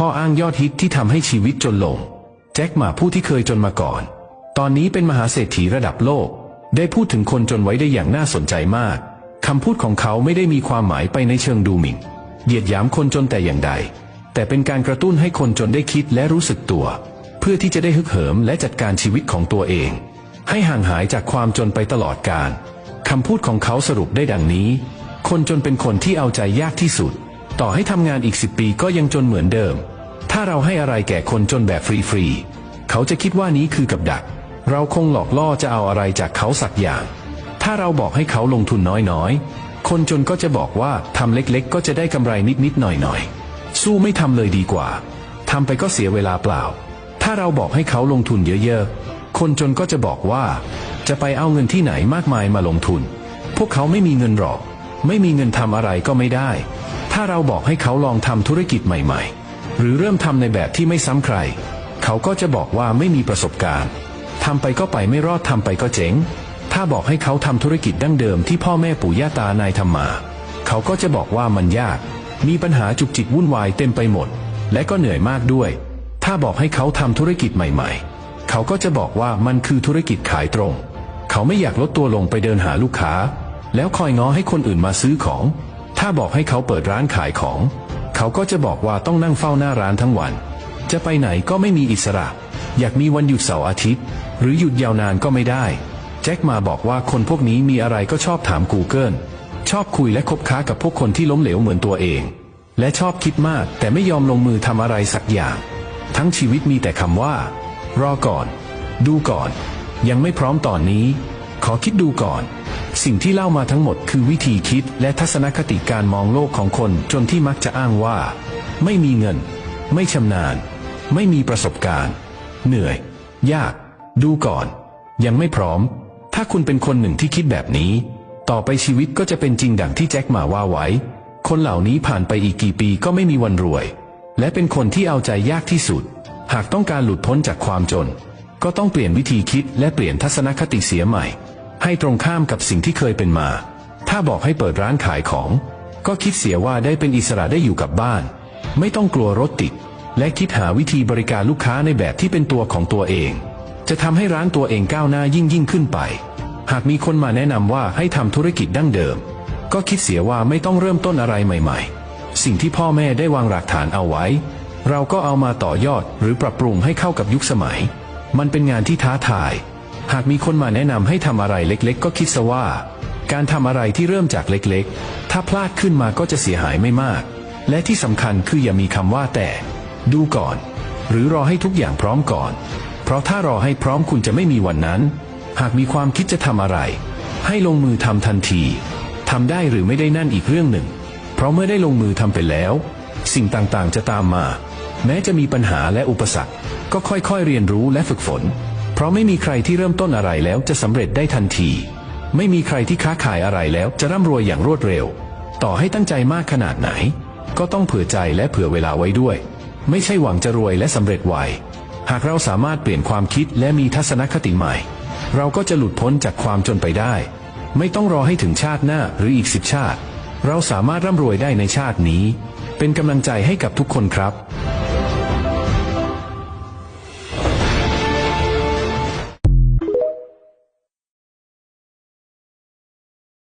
ข้ออ้างยอดฮิตที่ทำให้ชีวิตจนลง แจ็คหมาผู้ที่เคยจนมาก่อน ตอนนี้เป็นมหาเศรษฐีระดับโลก ได้พูดถึงคนจนไว้ได้อย่างน่าสนใจมากคำพูดของเขาไม่ได้มีความหมายไปในเชิงดูหมิ่นเหยียดหยามคนจนแต่อย่างใด แต่เป็นการกระตุ้นให้คนจนได้คิดและรู้สึกตัว เพื่อที่จะได้ฮึกเหิมและจัดการชีวิตของตัวเอง ให้ห่างหายจากความจนไปตลอดกาลคำพูดของเขาสรุปได้ดังนี้ คนจนเป็นคนที่เอาใจยากที่สุด ต่อให้ทำงานอีกสิบปีก็ยังจนเหมือนเดิม ถ้าเราให้อะไรแก่คนจนแบบฟรีๆ เขาจะคิดว่านี้คือกับดัก เราคงหลอกล่อจะเอาอะไรจากเขาสักอย่าง ถ้าเราบอกให้เขาลงทุนน้อยๆ คนจนก็จะบอกว่าทำเล็กๆ ก็จะได้กำไรนิดๆหน่อยๆ สู้ไม่ทำเลยดีกว่าทำไปก็เสียเวลาเปล่า ถ้าเราบอกให้เขาลงทุนเยอะๆ คนจนก็จะบอกว่า จะไปเอาเงินที่ไหนมากมายมาลงทุน พวกเขาไม่มีเงินหรอก ไม่มีเงินทำอะไรก็ไม่ได้ ถ้าเราบอกให้เขาลองทำธุรกิจใหม่ ๆ หรือเริ่มทำในแบบที่ไม่ซ้ำใคร เขาก็จะบอกว่าไม่มีประสบการณ์ทำไปก็ไปไม่รอดทำไปก็เจ๊งถ้าบอกให้เขาทำธุรกิจดั้งเดิมที่พ่อแม่ปู่ย่าตานายทำมา เขาก็จะบอกว่ามันยาก มีปัญหาจุกจิกวุ่นวายเต็มไปหมด และก็เหนื่อยมากด้วย ถ้าบอกให้เขาทำธุรกิจใหม่ ๆ เขาก็จะบอกว่ามันคือธุรกิจขายตรง เขาไม่อยากลดตัวลงไปเดินหาลูกค้า แล้วคอยง้อให้คนอื่นมาซื้อของ ถ้าบอกให้เขาเปิดร้านขายของ เขาก็จะบอกว่าต้องนั่งเฝ้าหน้าร้านทั้งวัน จะไปไหนก็ไม่มีอิสระ อยากมีวันหยุดเสาร์อาทิตย์ หรือหยุดยาวนานก็ไม่ได้ แจ็คมาบอกว่าคนพวกนี้มีอะไรก็ชอบถาม Google ชอบคุยและคบค้ากับพวกคนที่ล้มเหลวเหมือนตัวเอง และชอบคิดมากแต่ไม่ยอมลงมือทำอะไรสักอย่าง ทั้งชีวิตมีแต่คำว่า รอก่อน ดูก่อน ยังไม่พร้อมตอนนี้ ขอคิดดูก่อน สิ่งที่เล่ามาทั้งหมดคือวิธีคิดและทัศนคติการมองโลกของคนจนที่มักจะอ้างว่า ไม่มีเงิน ไม่ชำนาญ ไม่มีประสบการณ์ เหนื่อย ยาก ดูก่อน ยังไม่พร้อม ถ้าคุณเป็นคนหนึ่งที่คิดแบบนี้ ต่อไปชีวิตก็จะเป็นจริงดังที่แจ็คหมาว่าไว้ คนเหล่านี้ผ่านไปอีกกี่ปีก็ไม่มีวันรวย และเป็นคนที่เอาใจยากที่สุด หากต้องการหลุดพ้นจากความจน ก็ต้องเปลี่ยนวิธีคิดและเปลี่ยนทัศนคติเสียใหม่ ให้ตรงข้ามกับสิ่งที่เคยเป็นมา ถ้าบอกให้เปิดร้านขายของ ก็คิดเสียว่าได้เป็นอิสระได้อยู่กับบ้าน ไม่ต้องกลัวรถติด และคิดหาวิธีบริการลูกค้าในแบบที่เป็นตัวของตัวเอง จะทำให้ร้านตัวเองก้าวหน้ายิ่งยิ่งขึ้นไป หากมีคนมาแนะนำว่าให้ทำธุรกิจดั้งเดิม ก็คิดเสียว่าไม่ต้องเริ่มต้นอะไรใหม่ ๆ สิ่งที่พ่อแม่ได้วางหลักฐานเอาไว้ เราก็เอามาต่อยอดหรือปรับปรุงให้เข้ากับยุคสมัย มันเป็นงานที่ท้าทาย หากมีคนมาแนะนำให้ทำอะไรเล็กๆ ก็คิดซะว่า การทำอะไรที่เริ่มจากเล็กๆ ถ้าพลาดขึ้นมาก็จะเสียหายไม่มาก และที่สำคัญคืออย่ามีคำว่าแต่ ดูก่อน หรือรอให้ทุกอย่างพร้อมก่อน เพราะถ้ารอให้พร้อมคุณจะไม่มีวันนั้น หากมีความคิดจะทำอะไร ให้ลงมือทำทันทีทำได้หรือไม่ได้นั่นอีกเรื่องหนึ่ง เพราะเมื่อได้ลงมือทำไปแล้ว สิ่งต่างๆจะตามมา แม้จะมีปัญหาและอุปสรรค ก็ค่อยๆเรียนรู้และฝึกฝน เพราะไม่มีใครที่เริ่มต้นอะไรแล้วจะสำเร็จได้ทันที ไม่มีใครที่ค้าขายอะไรแล้วจะร่ำรวยอย่างรวดเร็ว ต่อให้ตั้งใจมากขนาดไหน ก็ต้องเผื่อใจและเผื่อเวลาไว้ด้วย ไม่ใช่หวังจะรวยและสำเร็จไวหากเราสามารถเปลี่ยนความคิดและมีทัศนคติใหม่ เราก็จะหลุดพ้นจากความจนไปได้ ไม่ต้องรอให้ถึงชาติหน้าหรืออีกสิบชาติ เราสามารถร่ำรวยได้ในชาตินี้ เป็นกำลังใจให้กับทุกคนครับ